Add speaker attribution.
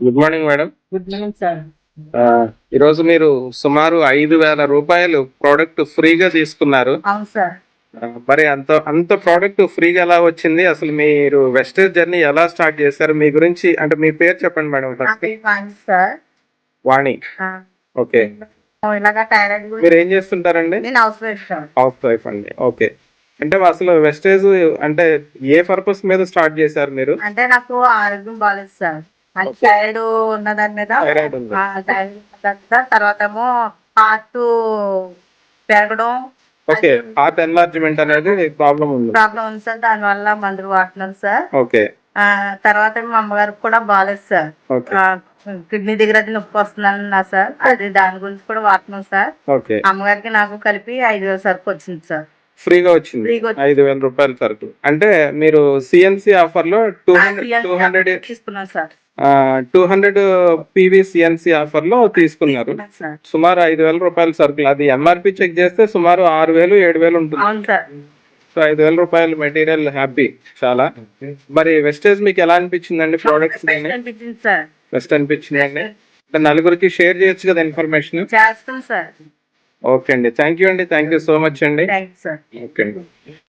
Speaker 1: Good morning madam
Speaker 2: good morning sir
Speaker 1: ఈరోజు మీరు సుమారు ఐదు వేల రూపాయలు ప్రోడక్ట్ ఫ్రీగా తీసుకున్నారు.
Speaker 2: అవును సార్
Speaker 1: ఆ, మరి అంత అంత ప్రోడక్ట్ ఫ్రీగా ఎలా వచ్చింది? అసలు మీరు వెస్టేజ్ జర్నీ ఎలా స్టార్ట్ చేశారు? మీ గురించి అంటే మీ పేరు చెప్పండి madam first
Speaker 2: Vani sir
Speaker 1: Vani.
Speaker 2: ఆ,
Speaker 1: ఓకే.
Speaker 2: ఇలాగా
Speaker 1: మీరు ఏం చేస్తుంటారండి?
Speaker 2: నేను house wife sir
Speaker 1: house wife అండి. ఓకే. అంటే అసలు వెస్టేజ్ అంటే ఏ పర్పస్ మీద స్టార్ట్ చేశారు మీరు?
Speaker 2: అంటే నాకు ఆరోగ్యం బాగాలేదు సార్ థైరాయిడ్ ఉన్న దాని మీద.
Speaker 1: థైరాయిడ్ ఉంది
Speaker 2: తర్వాత ఏమో హార్ట్ పెరగడం.
Speaker 1: ఓకే. హార్ట్ ఎన్లార్జ్మెంట్ అనేది ప్రాబ్లం ఉంది.
Speaker 2: ప్రాబ్లం ఉంది సార్. దాని వల్ల మందులు వాడుతున్నాను సార్.
Speaker 1: ఓకే.
Speaker 2: తర్వాత మా అమ్మగారికి కూడా బాగాలేదు సార్. కిడ్నీ దగ్గర అది నొప్పి వస్తుందన్నా సార్. అది దాని గురించి కూడా వాడుతున్నాం సార్. అమ్మగారికి నాకు కలిపి ఐదు వేల సరుకు వచ్చింది సార్.
Speaker 1: ఫ్రీగా వచ్చింది. ఐదు వేల రూపాయల సరుకు. అంటే మీరు సిఎన్సి ఆఫర్లో టూ హండ్రెడ్ టూ హండ్రెడ్
Speaker 2: తీసుకున్నాను sir.
Speaker 1: Two hundred PV CNC ఆఫర్లో తీసుకున్నారు.
Speaker 2: సార్
Speaker 1: సుమారు ఐదు వేల రూపాయల సరుకులు. అది ఎంఆర్పి చెక్ చేస్తే సుమారు ఆరు వేలు ఏడు వేలు ఉంటుంది. సో ఐదు వేల రూపాయల మెటీరియల్ హ్యాపీ చాలా. మరి వెస్టేజ్ మీకు ఎలా అనిపించిందండి ప్రోడక్ట్స్
Speaker 2: అనిపించింది సార్
Speaker 1: బెస్ట్ అనిపించిందండి. అంటే నలుగురికి షేర్ చేయొచ్చు కదా ఇన్ఫర్మేషన్
Speaker 2: చేస్తాం సార్
Speaker 1: ఓకే అండి. థ్యాంక్ యూ అండి. థ్యాంక్ యూ సో మచ్ అండి. ఓకే అండి.